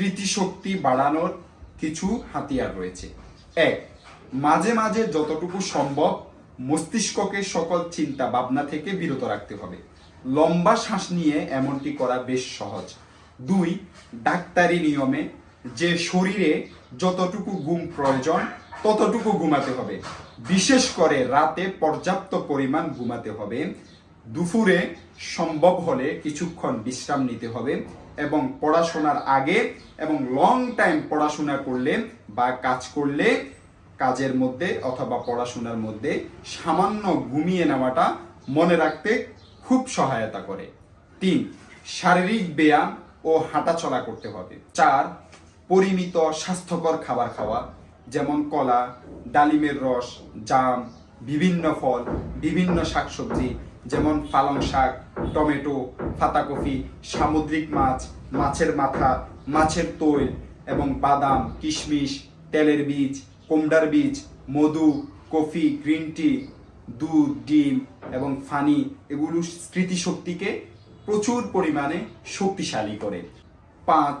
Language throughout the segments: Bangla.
স্মৃতিশক্তি বাড়ানোর কিছু হাতিয়ার রয়েছে। এক, মাঝে মাঝে যতটুকু সম্ভব মস্তিষ্ককে সকল চিন্তা ভাবনা থেকে বিরত রাখতে হবে। লম্বা শ্বাস নিয়ে এমনটি করা বেশ সহজ। দুই, ডাক্তারি নিয়মে যে শরীরে যতটুকু ঘুম প্রয়োজন ততটুকু ঘুমাতে হবে। বিশেষ করে রাতে পর্যাপ্ত পরিমাণ ঘুমাতে হবে। দুপুরে সম্ভব হলে কিছুক্ষণ বিশ্রাম নিতে হবে এবং পড়াশোনার আগে এবং লং টাইম পড়াশোনা করলে বা কাজ করলে কাজের মধ্যে অথবা পড়াশোনার মধ্যে সামান্য ঘুমিয়ে নেওয়াটা মনে রাখতে খুব সহায়তা করে। তিন, শারীরিক ব্যায়াম ও হাঁটাচলা করতে হবে। চার, পরিমিত স্বাস্থ্যকর খাবার খাওয়া, যেমন কলা, ডালিমের রস, জাম, বিভিন্ন ফল, বিভিন্ন শাকসবজি যেমন পালং শাক, টমেটো পাতাকপি সামুদ্রিক মাছ, মাছের মাথা, মাছের তৈল এবং বাদাম, কিশমিশ, তেলের বীজ, কোমড়ার বীজ, মধু, কফি, গ্রিন টি, দুধ, ডিম এবং ফানি এগুলো স্মৃতিশক্তিকে প্রচুর পরিমাণে শক্তিশালী করে। পাঁচ,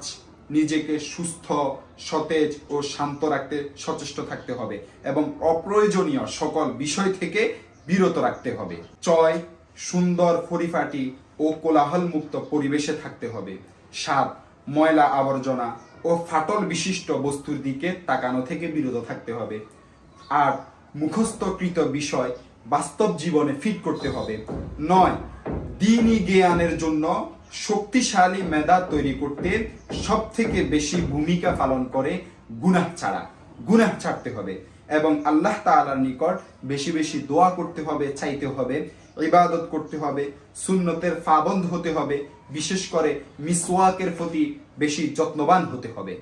নিজেকে সুস্থ, সতেজ ও শান্ত রাখতে সচেষ্ট থাকতে হবে এবং অপ্রয়োজনীয় সকল বিষয় থেকে বিরত রাখতে হবে। ছয় সুন্দর পরিপাটি ও কোলাহল মুক্ত পরিবেশে থাকতে হবে। সাত ময়লা আবর্জনা ও ফাটল বিশিষ্ট বস্তুর দিকে তাকানো থেকে বিরত থাকতে হবে। আর মুখস্থকৃত বিষয় বাস্তব জীবনে ফিট করতে হবে। নয়, দিনই জ্ঞানের জন্য শক্তিশালী মেধা তৈরি করতে সব থেকে বেশি ভূমিকা পালন করে গুনাহ ছাড়া। গুনাহ ছাড়তে হবে। এবং আল্লাহ তালার নিকট বেশি বেশি দোয়া করতে হবে, চাইতে হবে, ইবাদত করতে হবে, সুন্নতের ফাবন্ধ হতে হবে, বিশেষ করে মিসওয়াকের প্রতি বেশি যত্নবান হতে হবে।